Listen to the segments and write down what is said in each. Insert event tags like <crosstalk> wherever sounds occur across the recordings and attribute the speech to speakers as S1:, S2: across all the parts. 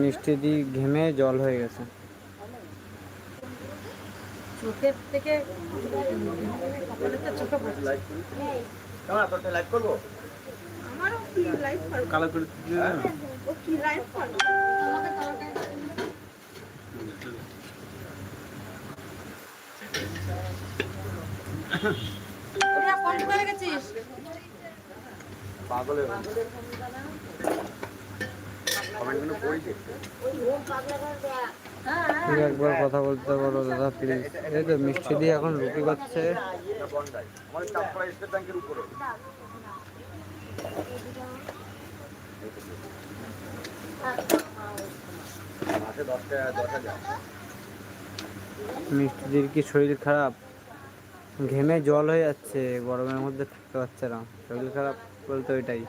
S1: মিষ্টি দি ঘেমে জল হয়ে গেছে।
S2: চোখের থেকে কপালে
S3: কমেন্টগুলো
S1: একবার কথা বলতে পারো দাদা প্লিজ এই তো মিষ্টি দি এখন রুটি করছে
S3: এটা বন্ডাই আমাদের চাপড়া স্টেট ব্যাংকের উপরে। মাসে দশ টাকা দশ হাজার।
S1: মিষ্টি দির কি শরীর খারাপ? ঘেমে জল হয়ে যাচ্ছে গরমের মধ্যে থাকতে পারছে না। শরীর খারাপ বলতে ওইটাই।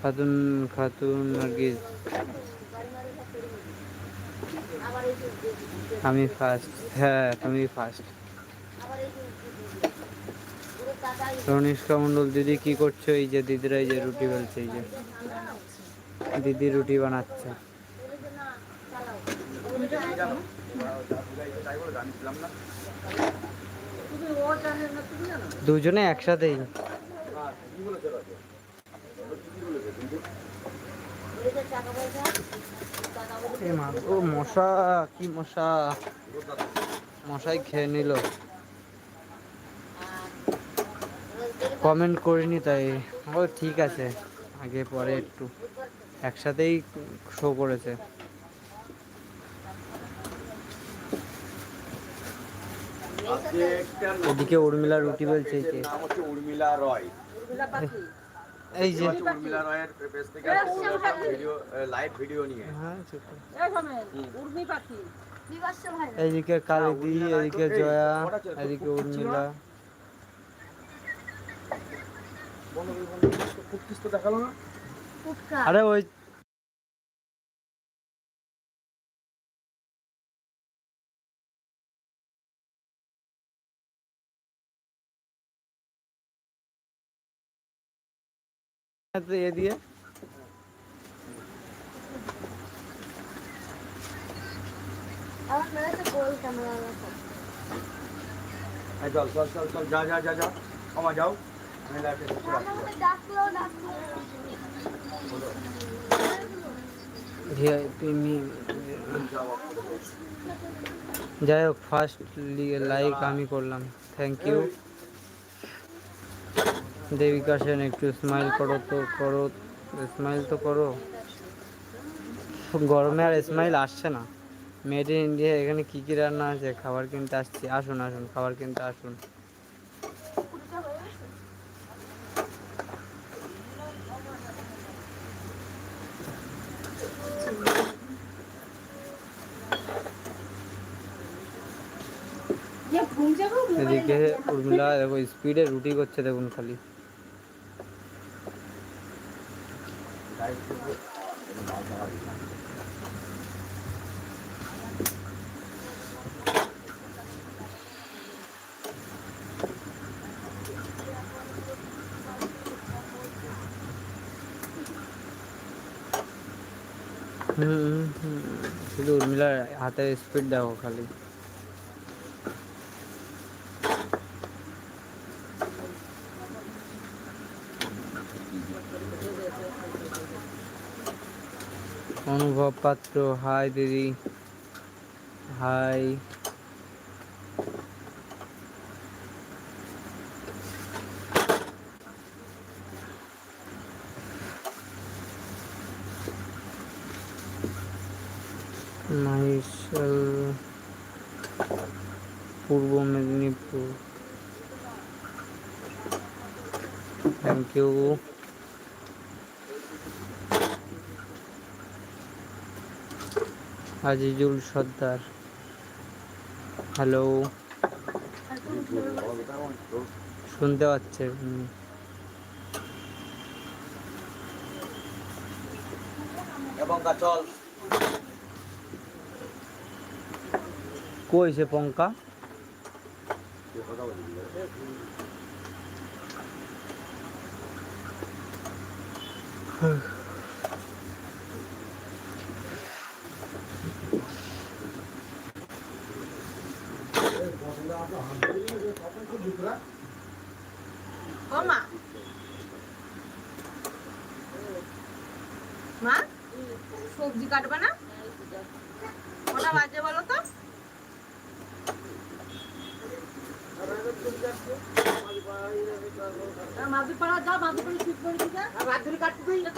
S1: খাতুন খাতুন কি আমি ফার্স্ট হ্যাঁ তুমি ফার্স্ট তনিষ্কা মণ্ডল, দিদি কি করছ? এই যে দিদিরা, এই যে রুটি বেলছে, এই যে। দিদি রুটি বানাচ্ছে। দুজনে একসাথেই
S3: কি বলেছে রাজু কি বলেছে কিন্তু
S1: এ মা ও মশা কি মশা? মশাই খেয়ে নিল। কমেন্ট করিনি তাই। ও ঠিক আছে। আগে পরে একটু একসাথেই শো করেছে। ওদিকে উর্মিলা রুটি বেলছে
S3: উর্মিলা রয়।
S1: এই যে
S3: উর্মিলা রয়ের পেজ থেকে ভিডিও লাইভ ভিডিও নিয়ে।
S1: হ্যাঁ।
S2: উর্মি পাখি।
S1: এইদিকে কালিদি এদিকে জয়া এদিকে উর্মিলা। আরে ওই তো এ দিয়ে
S3: এই চল চল চল চল যা যা যা যা ক্ষমা যাও আমি লাইভে ঢুকতে পারছি না।
S1: ভিআইপি মি
S3: যাও
S1: যাই হোক ফার্স্ট লাইক আমি করলাম থ্যাংক ইউ দেবিকা সেন একটু স্মাইল করো তো করো স্মাইল তো করো। গরমে আর স্মাইল আসছে না। মেড ইন ইন্ডিয়া এখানে কি কি রান্না আছে? খাবার কিনতে আসছি। আসুন আসুন খাবার কিনতে আসুন। এদিকে উর্মিলা দেখো স্পিডে রুটি করছে দেখুন খালি। হুম হুম, হুম। শুধু উর্মিলার হাতের স্পিড দেখো খালি অনুভব পাত্র হাই দিদি hi. Maishal Purba Medinipur. Thank you Azizul Sardar. Hello শুনতে পাচ্ছে হুম।
S3: এবং চল।
S1: কই সে পঙ্কা?
S3: কথা <laughs> <laughs>
S2: মা? সবজি কাটবে না? কটা বাজে বলো তো? মাদুরপাড়া যা মাদুরপাড়া ঠিক করে দিবে। আর রাত্রে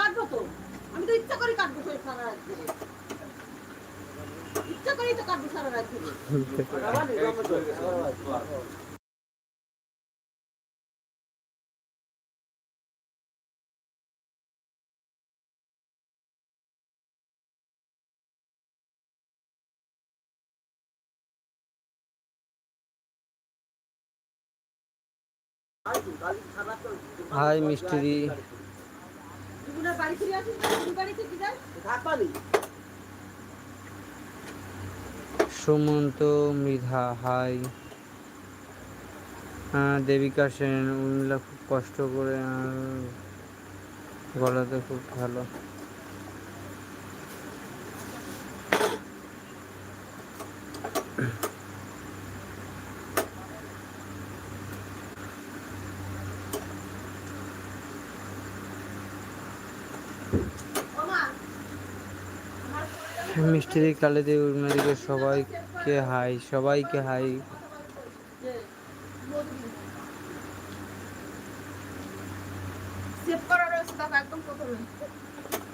S2: কাটবো তো। আমি তো ইচ্ছা করে কাটবো সারা রাত ইচ্ছা করেই তো কাটবো সারা রাত <laughs>
S1: হাই মিস্ত্রি। সুমন্ত মৃধা হাই। দেবিকা সেন উর্মিলা খুব কষ্ট করে গলাতে খুব ভালো
S2: ও মা
S1: মিষ্টি কালেদি উর্মিলাদিকে সবাইকে হাই সবাইকে হাই।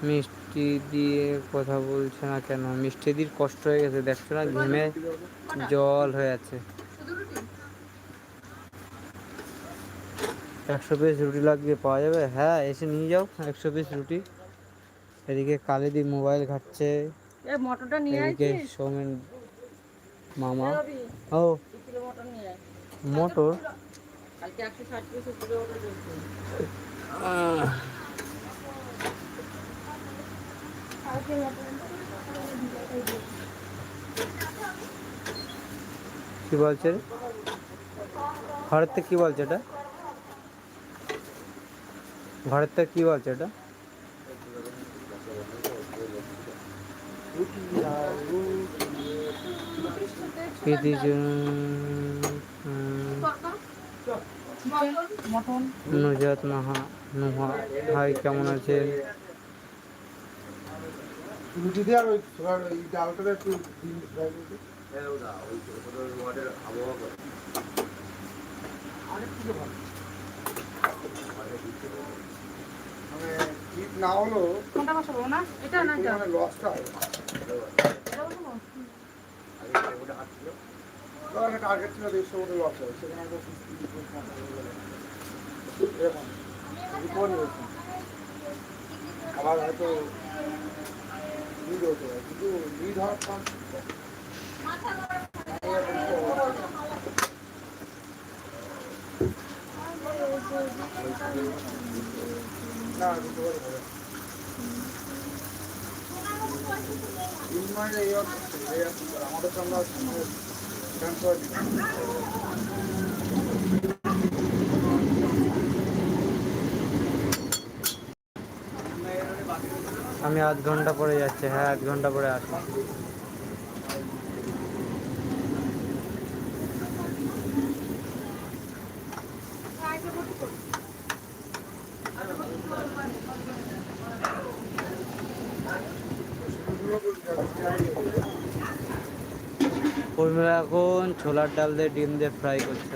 S1: মিষ্টি দিয়ে কথা বলছে না কেন? মিষ্টি মিষ্টিদির কষ্ট হয়ে গেছে দেখছ না? ঘেমে জল হয়ে আছে। একশো পিস রুটি লাগবে পাওয়া যাবে? হ্যাঁ এসে নিয়ে যাও একশো পিস রুটি। এদিকে কালেদি মোবাইল ঘাটছে।
S2: মটরটা নিয়ে আইছিস?
S1: সৌমেন মামা। ও।
S2: দু কিলো মটর কালকে পিস দিয়েছে
S1: কি বলছে? ঘরের থেকে কি বলছে এটা? ঘরের থেকে কি বলছে এটা? প্রীতি
S2: মটন।
S1: নুজাত নাহা নুহা ভাই কেমন আছে
S4: রুটি দিয়ে আর ওই ডালটা একটু না? হলো
S2: কোনটা বসাবো না এটা? না
S4: লসটা হয়।
S2: এটা বসাবো?
S4: ধর টার্গেট ছিল, দেড়শো মতো লস হয় সেখানে হয়তো 50 করে কম গেল। এরকম রিকভারি হয়েছে আবার হয়তো লিড হতে হয় কিন্তু লিড হওয়ার চান্স না রিকভারি হবে
S1: আমি আধ ঘণ্টা পরে যাচ্ছি। হ্যাঁ আধ ঘণ্টা পরে আসি উর্মিলা এখন ছোলার ডাল দিয়ে ডিম দিয়ে ফ্রাই করছে।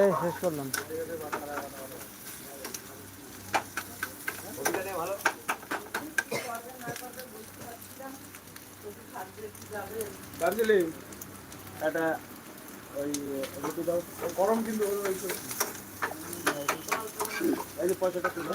S1: এই শেষ করলাম।
S3: দার্জিলিং। একটা ওই রুটি দাও। গরম কিন্তু এই যে পয়সাটা তুলো।